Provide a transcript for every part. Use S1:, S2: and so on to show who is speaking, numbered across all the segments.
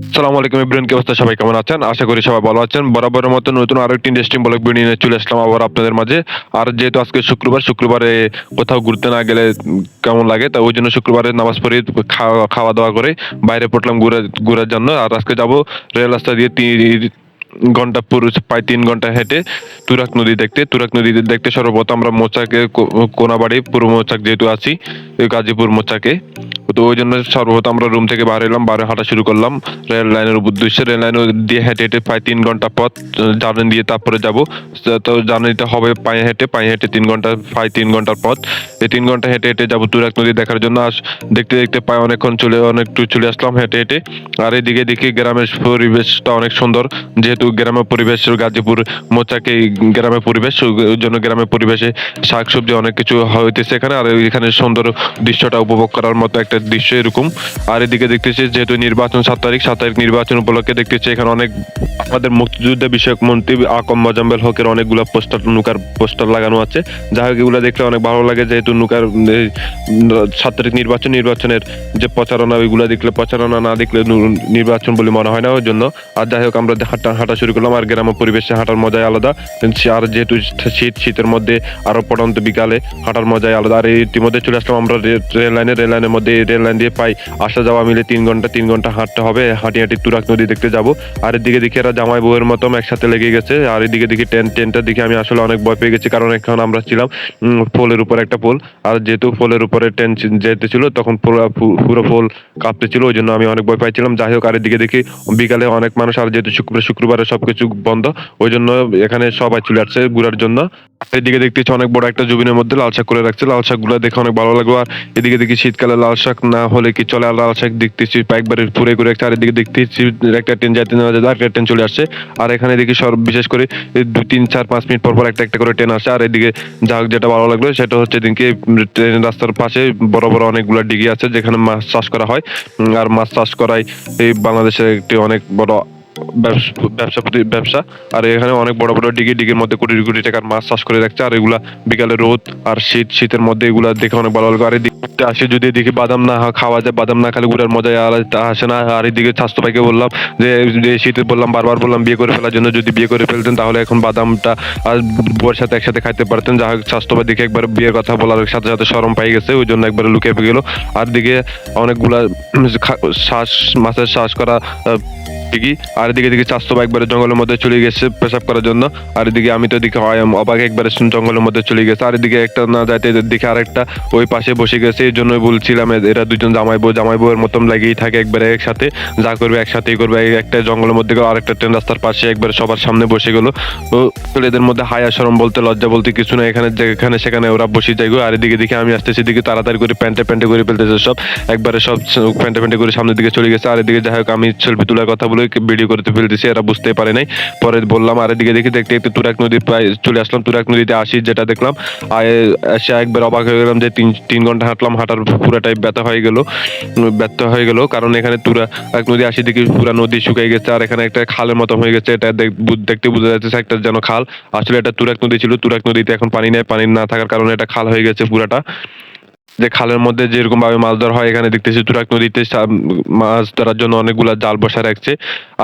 S1: সালামু আলাইকুম ইব্রাহিম, কি অবস্থা? সবাই কেমন আছেন? আশা করি সবাই ভালো আছেন। বরাবরের মতো নতুন আরও একটি ইন্ডাস্ট্রিং ব্লগ ভিডিও নিয়ে চলে আসলাম আবার আপনাদের মাঝে। আর যেহেতু আজকে শুক্রবার, শুক্রবারে কোথাও ঘুরতে না গেলে কেমন লাগে, তা ওই জন্য শুক্রবারে নামাজ পড়ে, খাওয়া খাওয়া দাওয়া করে বাইরে পড়লাম ঘুরে ঘুরার জন্য। আর আজকে যাব রেল রাস্তা দিয়ে তিন ঘণ্টা পুরো প্রায় তিন ঘণ্টা হেঁটে তুরাক নদী দেখতে। তুরাক নদী দেখতে সর্বপ্রথম আমরা মোচাকে কোনাবাড়ি, পূর্ব মোচাক যেহেতু আছি, গাজীপুর মোচাকে। তো ওই জন্য সর্বপ্রথম আমরা রুম থেকে বার এলাম বাইরে হাঁটা শুরু করলাম। রেল লাইনের উদ্দেশ্যে রেল লাইন দিয়ে হেঁটে হেঁটে প্রায় তিন ঘণ্টা পথ জার্নি দিয়ে তারপরে যাব। তো জার্নিতে হবে পায়ে হেঁটে পায়ে হেঁটে তিন ঘণ্টা, প্রায় তিন ঘণ্টার পথ। এই তিন ঘণ্টা হেঁটে হেঁটে যাব তুরাক নদী দেখার জন্য। আস, দেখতে দেখতে প্রায় অনেকক্ষণ চলে অনেকটু চলে আসলাম হেঁটে হেঁটে। আর এদিকে দেখি গ্রামের পরিবেশটা অনেক সুন্দর। যেহেতু গ্রামের পরিবেশ, গাজীপুর, মোচাকে গ্রামের পরিবেশ, ওই জন্য গ্রামের পরিবেশে শাকসবজি অনেক কিছু হইতেছে এখানে। আর এখানে সুন্দর দৃশ্যটা উপভোগ করার মতো একটা দৃশ্য এরকম। আর এদিকে দেখতেছি যেহেতু নির্বাচন সাত তারিখ সাত তারিখ নির্বাচন উপলক্ষে দেখতেছি এখানে অনেক আমাদের মুক্তিযুদ্ধ বিষয়ক মন্ত্রী আকম মজাম্বেল হকের অনেকগুলো পোস্টার, নুকার পোস্টার লাগানো আছে। যাই হোক, এগুলো দেখলে অনেক ভালো লাগে যেহেতু নুকার সাত তারিখ নির্বাচন, নির্বাচনের যে প্রচারণা, ওইগুলো দেখলে, প্রচারণা না দেখলে নির্বাচন বলে মনে হয় না ওই জন্য। আর যাই হোক, আমরা হাঁটা হাঁটা শুরু করলাম। আর গ্রাম্য পরিবেশে হাঁটার মজাই আলাদা। আর যেহেতু শীত, শীতের মধ্যে আরও পড়ন্ত বিকালে হাঁটার মজাই আলাদা। আর ইতিমধ্যে চলে আসলাম আমরা রেল লাইনে। রেল লাইনের মধ্যে রেল লাইন দিয়ে পাই। আসা যাওয়া মিলে তিন ঘণ্টা তিন ঘণ্টা হাঁটতে হবে। হাঁটি হাঁটি তুরাক নদী দেখতে যাব। আর এদিকে দেখি এরা জামাই বউয়ের মতো একসাথে লেগে গেছে। আর এদিকে দেখি ট্রেন, ট্রেনটা দেখে আমি আসলে অনেক ভয় পেয়ে গেছি, কারণ এখন আমরা ছিলাম পোলের উপর একটা পোল। আর যেহেতু পোলের উপরে ট্রেন যেতে ছিল, তখন পুরো পোল কাঁপতে ছিল, ওই জন্য আমি অনেক ভয় পাইছিলাম। যাই হোক, আর এদিকে দেখি বিকালে অনেক মানুষ, আর যেহেতু শুক্রবার শুক্রবারে সবকিছু বন্ধ, ওই জন্য এখানে সবাই চলে আসছে ঘুরার জন্য। এদিকে দেখতেছি অনেক বড় একটা জুবিনের মধ্যে লাল শাক করে রাখছে। লাল শাকগুলো দেখে অনেক ভালো লাগল। আর এদিকে দেখি শীতকালে লাল শাক না হলে কি চলে? আর লাল শাক দেখতেছি একবারে পুরে করে রাখছে আর এদিকে দেখতেছি একটা ট্রেন যাতে না যেতে একটা ট্রেন চলে আসছে। আর এখানে দেখি সব বিশেষ করে এই দু, তিন, চার, পাঁচ মিনিট পর পর একটা একটা করে ট্রেন আসে আর এদিকে যাক যেটা ভালো লাগল সেটা হচ্ছে দিনকে ট্রেন রাস্তার পাশে বড় বড় অনেকগুলো ডিগি আছে যেখানে মাছ চাষ করা হয়। আর মাছ চাষ করাই এই বাংলাদেশের একটি অনেক বড় ব্যবস- ব্যবসা আর এখানে অনেক বড় বড় ডিগি, ডিগির মধ্যে কোটি কোটি টাকার মাছ চাষ করে রাখছে আর এগুলা বিকালে রোদ আর শীত, শীতের মধ্যে এগুলা দেখে অনেক ভালো লাগে। আর এদিকে আসে যদি দেখি বাদাম না খাওয়া যায়। বাদাম না খেলে ঘুরার আলাদা আসে না। আর এদিকে স্বাস্থ্য ভাইকে বললাম যে শীতে বললাম, বারবার বললাম বিয়ে করে ফেলার জন্য যদি বিয়ে করে ফেলতেন, তাহলে এখন বাদামটা আর বউয়ের সাথে একসাথে খাইতে পারতেন। যা হোক, স্বাস্থ্য ভাই দেখে একবার বিয়ের কথা বলার সাথে সাথে সরম পাই গেছে। ওই জন্য একবার লুকিয়ে গেল। আর দিকে অনেকগুলা শ্বাস, মাছের শ্বাস করা ঠিকই। আর এদিকে দিকে স্বাস্থ্য ভাই একবারে জঙ্গলের মধ্যে চলে গেছে পেশাব করার জন্য। আর এদিকে আমি তো এদিকে অবাক একবারে জঙ্গলের মধ্যে চলে গেছে। আর এদিকে একটা না যাইতে দিকে আরেকটা ওই পাশে বসে গেছে এই জন্যই বলছিলাম এরা দুজন জামাই বউ, জামাই বউয়ের মতন লাগেই থাকে একবারে একসাথে। যা করবে একসাথেই করবে একটা জঙ্গলের মধ্যে গেলো, আরেকটা ট্রেন রাস্তার পাশে একবারে সবার সামনে বসে গেলো। এদের মধ্যে হায়া সরম বলতে লজ্জা বলতে কিছু না এখানে যেখানে সেখানে ওরা বসে যাইগো। আর এদিকে দিকে আমি আসতেছি দিকে তাড়াতাড়ি করে প্যান্টে প্যান্টে করে ফেলতেছে সব। একবারে সব প্যান্টে প্যান্টে করে সামনের দিকে চলে গেছে। আর এদিকে যাই হোক, আমি সেলফি তোলার কথা বলে ভিডিও করতে ফেলতেছি, এরা বুঝতে পারে নাই। পরে বললাম, আর, এদিকে দেখি, দেখতে দেখতে তুরাক নদী প্রায় চলে আসলাম তুরাক নদীতে আসি যেটা দেখলাম। আর এসে একবার অবাক হয়ে গেলাম যে তিন তিন ঘণ্টা হাঁটলাম, হাঁটার পুরাটাই ব্যথা হয়ে গেল ব্যর্থ হয়ে গেল, কারণ এখানে তুরা, এক নদী আসি দেখি পুরা নদী শুকাই গেছে, আর এখানে একটা খালের মতো হয়ে গেছে, এটা দেখতে বোঝা যাচ্ছে একটা যেন খাল। আসলে এটা তুরাক নদী ছিল তুরাক নদীতে এখন পানি নেই, পানি না থাকার কারণে এটা খাল হয়ে গেছে পুরাটা। যে খালের মধ্যে যেরকম ভাবে মাছ ধরা হয়, এখানে দেখতেছি তুরাক নদীতে মাছ ধরার জন্য অনেকগুলা জাল বসা রাখছে।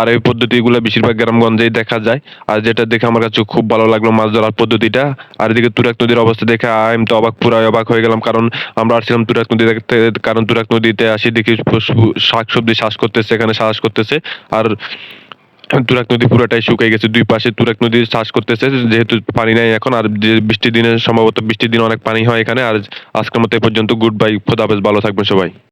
S1: আর এই পদ্ধতিগুলো বেশিরভাগ গ্রামগঞ্জেই দেখা যায়। আর যেটা দেখে আমার কাছে খুব ভালো লাগল মাছ ধরার পদ্ধতিটা। আর এদিকে তুরাক নদীর অবস্থা দেখে আমি তো অবাক, পুরাই অবাক হয়ে গেলাম। কারণ আমরা আসছিলাম তুরাক নদী দেখতে, কারণ তুরাক নদীতে আসি দেখি শাক সবজি চাষ করতেছে, এখানে চাষ করতেছে। আর তুরাক নদী পুরোটাই শুকিয়ে গেছে। দুই পাশে তুরাক নদী চাষ করতেছে, যেহেতু পানি নাই এখন, আর যে বৃষ্টির দিনে, সম্ভবত বৃষ্টির দিনে অনেক পানি হয় এখানে, আর আজকের মতো এ পর্যন্ত, গুড বাই হাফেজ, ভালো থাকবেন সবাই।